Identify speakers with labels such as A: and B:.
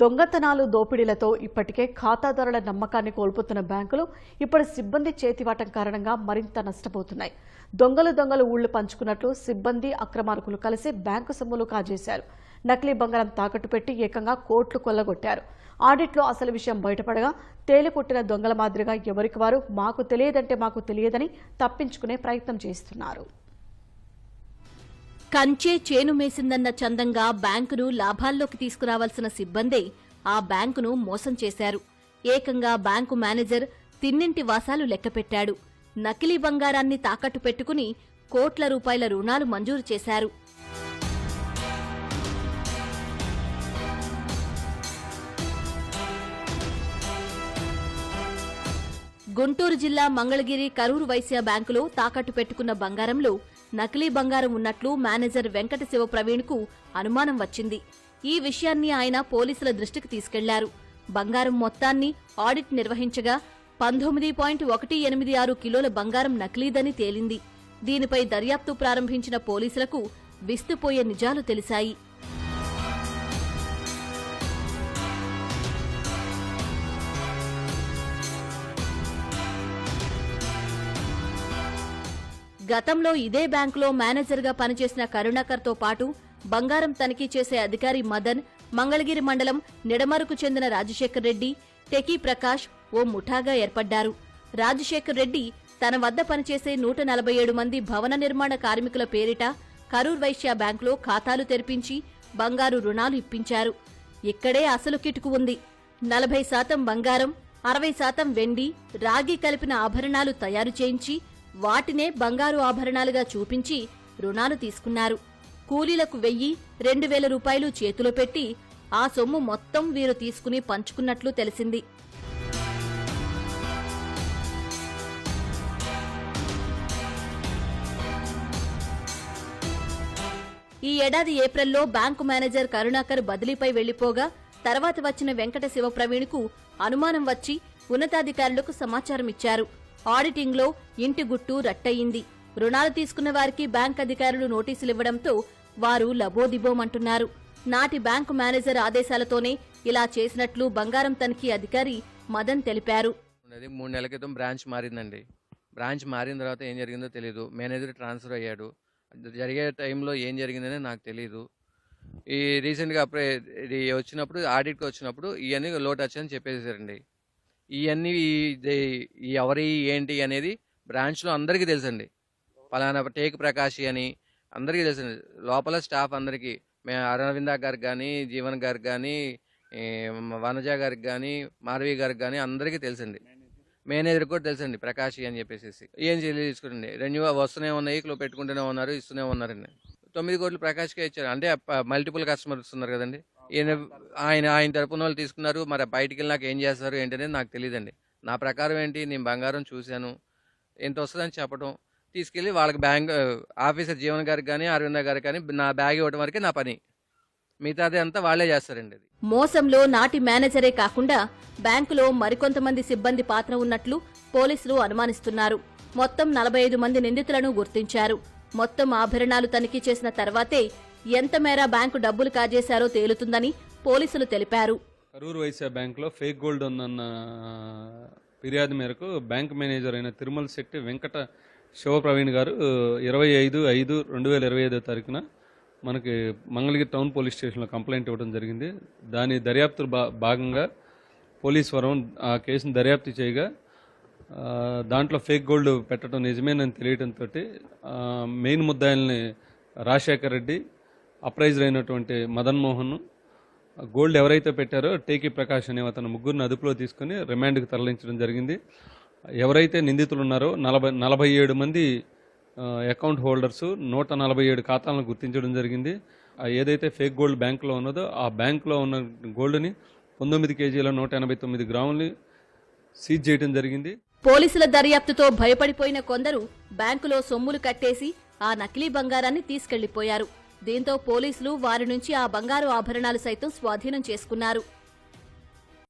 A: దొంగతనాలు దోపిడీలతో ఇప్పటికే ఖాతాదారుల నమ్మకాన్ని కోల్పోతున్న బ్యాంకులు ఇప్పుడు సిబ్బంది చేతివాటం కారణంగా మరింత నష్టపోతున్నాయి. దొంగలు దొంగలు ఊళ్ళు పంచుకున్నట్లు సిబ్బంది అక్రమార్కులు కలిసి బ్యాంకు సొమ్ములు కాజేశారు. నకిలీ బంగారం తాకట్టు పెట్టి ఏకంగా కోట్లు కొల్లగొట్టారు. ఆడిట్లో అసలు విషయం బయటపడగా తేలికొట్టిన దొంగల మాదిరిగా ఎవరికి వారు మాకు తెలియదంటే మాకు తెలియదని తప్పించుకునే ప్రయత్నం చేస్తున్నారు.
B: కంచే చేను మేసిందన్న చందంగా బ్యాంకును లాభాల్లోకి తీసుకురావాల్సిన సిబ్బందే ఆ బ్యాంకును మోసం చేశారు. ఏకంగా బ్యాంకు మేనేజర్ తిన్నింటి వాసాలు లెక్కపెట్టాడు. నకిలీ బంగారాన్ని తాకట్టు పెట్టుకుని కోట్ల రూపాయల రుణాలు మంజూరు చేశారు. గుంటూరు జిల్లా మంగళగిరి కరూరు వైశ్య బ్యాంకులో తాకట్టు పెట్టుకున్న బంగారంలో నకిలీ బంగారం ఉన్నట్లు మేనేజర్ వెంకట శివ ప్రవీణ్కు అనుమానం వచ్చింది. ఈ విషయాన్ని ఆయన పోలీసుల దృష్టికి తీసుకెళ్ళారు. బంగారం మొత్తాన్ని ఆడిట్ నిర్వహించగా పంతొమ్మిది పాయింట్ ఒకటి ఎనిమిది ఆరు కిలోల బంగారం నకిలీదని తేలింది. దీనిపై దర్యాప్తు ప్రారంభించిన పోలీసులకు విస్తుపోయే నిజాలు తెలిశాయి. గతంలో ఇదే బ్యాంకులో మేనేజర్గా పనిచేసిన కరుణాకర్తో పాటు బంగారం తనిఖీ చేసే అధికారి మదన్ మంగళగిరి మండలం నిడమరుకు చెందిన రాజశేఖర్ రెడ్డి టెకీ ప్రకాష్ ఓ ముఠాగా ఏర్పడ్డారు. రాజశేఖర్ రెడ్డి తన వద్ద పనిచేసే నూట నలభై ఏడు మంది భవన నిర్మాణ కార్మికుల పేరిట కరూర్ వైశ్య బ్యాంకులో ఖాతాలు తెరిపించి బంగారు రుణాలు ఇప్పించారు. ఇక్కడే అసలు కిటుకు ఉంది. నలభై శాతం బంగారం అరవై శాతం వెండి రాగి కలిపిన ఆభరణాలు తయారు చేయించి వాటినే బంగారు ఆభరణాలుగా చూపించి రుణాలు తీసుకున్నారు. కూలీలకు వెయ్యి రెండు వేల రూపాయలు చేతిలో పెట్టి ఆ సొమ్ము మొత్తం వీరు తీసుకుని పంచుకున్నట్లు తెలిసింది. ఈ ఏడాది ఏప్రిల్లో బ్యాంకు మేనేజర్ కరుణాకర్ బదిలీపై వెళ్ళిపోగా తర్వాత వచ్చిన వెంకట శివప్రవీణ్కు అనుమానం వచ్చి ఉన్నతాధికారులకు సమాచారం ఇచ్చారు ఆడిటింగ్లో ఇంటి గుట్టు రట్టయింది. రుణాలు తీసుకున్న వారికి బ్యాంక్ అధికారులు నోటీసులు ఇవ్వడంతో వారు లబోదిబోమంటున్నారు. నాటి బ్యాంకు మేనేజర్ ఆదేశాలతోనే ఇలా చేసినట్లు బంగారం తనిఖీ అధికారి మదన్ తెలిపారు.
C: మూడు నెలల క్రితం బ్రాంచ్ మారిందండి. బ్రాంచ్ మారిన తర్వాత ఏం జరిగిందో తెలియదు మేనేజర్ ట్రాన్స్ఫర్ అయ్యాడు. జరిగే టైంలో ఏం జరిగిందని నాకు తెలియదు ఈ రీసెంట్గా అప్పుడే ఇది వచ్చినప్పుడు ఆడిట్కి వచ్చినప్పుడు ఇవన్నీ లోటు వచ్చని చెప్పేసారండి ఇవన్నీ ఈ- ఎవరి ఏంటి అనేది బ్రాంచ్లో అందరికీ తెలుసండి. పలానా టేక్ ప్రకాష్ అని అందరికీ తెలుసండి. లోపల స్టాఫ్ అందరికీ మే అరవింద గారికి కానీ జీవన్ గారికి కానీ వనజ గారికి కానీ మాధవి గారికి కానీ అందరికీ తెలుసండి. మేనేజర్ కూడా తెలుసండి ప్రకాష్ అని చెప్పేసి ఏం చేయలేదు తీసుకోండి రెన్యూ వస్తూనే ఉన్నాయి ఇట్లా పెట్టుకుంటూనే ఉన్నారు ఇస్తూనే ఉన్నారండి. తొమ్మిది కోట్లు ప్రకాష్కే ఇచ్చారు. అంటే మల్టిపుల్ కస్టమర్స్ ఉన్నారు కదండి. ఈయన ఆయన ఆయన తరపున వాళ్ళు తీసుకున్నారు. మరి బయటికి వెళ్ళినాక ఏం చేస్తారు ఏంటనేది నాకు తెలియదండి నా ప్రకారం ఏంటి? నేను బంగారం చూశాను. ఎంత వస్తుందని చెప్పడం తీసుకెళ్ళి వాళ్ళకి బ్యాంక్ ఆఫీసర్ జీవన్ గారికి కానీ అరవింద గారికి కానీ నా బ్యాగ్ ఇవ్వడం వరకే నా పని. మిగతాది అంతా వాళ్ళే చేస్తారండి అది.
B: మోసంలో నాటి మేనేజరే కాకుండా బ్యాంకులో మరికొంతమంది సిబ్బంది పాత్ర ఉన్నట్లు పోలీసులు అనుమానిస్తున్నారు. మొత్తం నలభై ఐదు మంది నిందితులను గుర్తించారు. మొత్తం ఆభరణాలు తనిఖీ చేసిన తర్వాతే ఎంత మేర బ్యాంకు డబ్బులు కాజేశారో తేలుతుందని పోలీసులు తెలిపారు.
D: కరూరు వైశ్య బ్యాంక్లో ఫేక్ గోల్డ్ ఉందన్న ఫిర్యాదు మేరకు బ్యాంక్ మేనేజర్ అయిన తిరుమల శెట్టి వెంకట శివప్రవీణ్ గారు ఇరవై ఐదు ఐదు రెండు వేల ఇరవై ఐదో తారీఖున మనకి మంగళగిరి టౌన్ పోలీస్ స్టేషన్లో కంప్లైంట్ ఇవ్వడం జరిగింది. దాని దర్యాప్తు భా భాగంగా పోలీస్ వరం ఆ కేసును దర్యాప్తు చేయగా దాంట్లో ఫేక్ గోల్డ్ పెట్టడం నిజమేనని తెలియడంతో మెయిన్ ముద్దాయిల్ని రాజశేఖర్ రెడ్డి అప్రైజ్డ్ అయినటువంటి మదన్ మోహన్ గోల్డ్ ఎవరైతే పెట్టారో టేకి ప్రకాష్ అనే అతను ముగ్గురిని అదుపులో తీసుకుని రిమాండ్కి తరలించడం జరిగింది. ఎవరైతే నిందితులు ఉన్నారో నలభై నలభై ఏడు మంది అకౌంట్ హోల్డర్స్ నూట నలభై ఏడు ఖాతాలను గుర్తించడం జరిగింది. ఏదైతే ఫేక్ గోల్డ్ బ్యాంకులో ఉన్నదో ఆ బ్యాంకులో ఉన్న గోల్డ్ని పంతొమ్మిది కేజీల నూట ఎనభై తొమ్మిది గ్రాములని సీజ్ చేయడం జరిగింది.
B: పోలీసుల దర్యాప్తుతో భయపడిపోయిన కొందరు బ్యాంకులో సొమ్ములు కట్టేసి ఆ నకిలీ బంగారాన్ని తీసుకెళ్ళిపోయారు. దీంతో పోలీసులు వారి నుంచి ఆ బంగారు ఆభరణాలు సైతం స్వాధీనం చేసుకున్నారు.